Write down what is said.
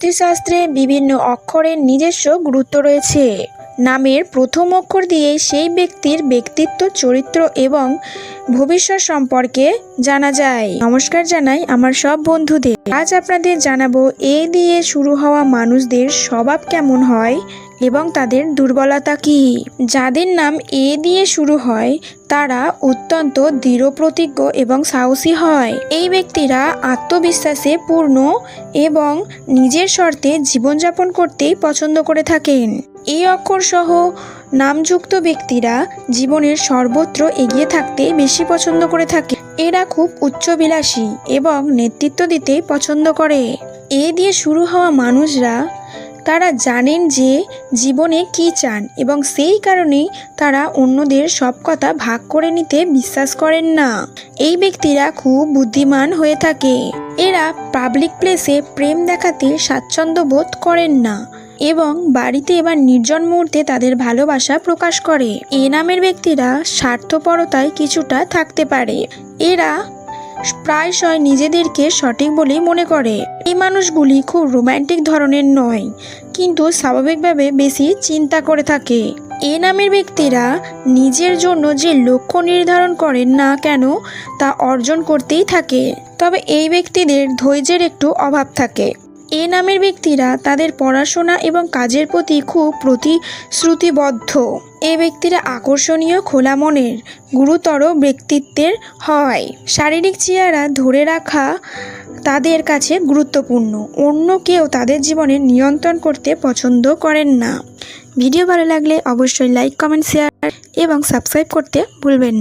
জ্যোতিষশাস্ত্রে বিভিন্ন অক্ষরের নিজস্ব গুরুত্ব রয়েছে। নামের প্রথম অক্ষর দিয়ে সেই ব্যক্তির ব্যক্তিত্ব, চরিত্র এবং ভবিষ্যৎ সম্পর্কে জানা যায়। নমস্কার জানাই আমার সব বন্ধুদের। আজ আপনাদের জানাব, এ দিয়ে শুরু হওয়া মানুষদের স্বভাব কেমন হয় এবং তাদের দুর্বলতা কি? যাদের নাম এ দিয়ে শুরু হয়, তারা অত্যন্ত দৃঢ়প্রতিজ্ঞ এবং সাহসী হয়। এই ব্যক্তিরা আত্মবিশ্বাসে পূর্ণ এবং নিজের শর্তে জীবনযাপন করতেই পছন্দ করে থাকেন। এই অক্ষর সহ নামযুক্ত ব্যক্তিরা জীবনের সর্বত্র এগিয়ে থাকতে বেশি পছন্দ করে থাকে। এরা খুব উচ্চবিলাসী এবং নেতৃত্ব দিতে পছন্দ করে। এ দিয়ে শুরু হওয়া মানুষরা তারা জানেন যে জীবনে কি চান এবং সেই কারণেই তারা অন্যদের সব কথা ভাগ করে নিতে বিশ্বাস করেন না। এই ব্যক্তিরা খুব বুদ্ধিমান হয়ে থাকে। এরা পাবলিক প্লেসে প্রেম দেখাতে স্বাচ্ছন্দ্য বোধ করেন না এবং বাড়িতে এবার নির্জন মুহূর্তে তাদের ভালোবাসা প্রকাশ করে। এ নামের ব্যক্তিরা স্বার্থপরতায় কিছুটা থাকতে পারে। এরা প্রায়শই নিজেদেরকে সঠিক বলেই মনে করে। এই মানুষগুলি খুব রোম্যান্টিক ধরনের নয়, কিন্তু স্বাভাবিকভাবে বেশি চিন্তা করে থাকে। এ নামের ব্যক্তিরা নিজের জন্য যে লক্ষ্য নির্ধারণ করেন না কেন, তা অর্জন করতেই থাকে। তবে এই ব্যক্তিদের ধৈর্যের একটু অভাব থাকে। এ নামের ব্যক্তিরা তাদের পড়াশোনা এবং কাজের প্রতি খুব প্রতিশ্রুতিবদ্ধ। এ ব্যক্তিরা আকর্ষণীয়, খোলা মনের, গুরুতর ব্যক্তিত্বের হয়। শারীরিক চেহারা ধরে রাখা তাদের কাছে গুরুত্বপূর্ণ। অন্য কেউ তাদের জীবনে নিয়ন্ত্রণ করতে পছন্দ করেন না। ভিডিও ভালো লাগলে অবশ্যই লাইক, কমেন্ট, শেয়ার এবং সাবস্ক্রাইব করতে ভুলবেন না।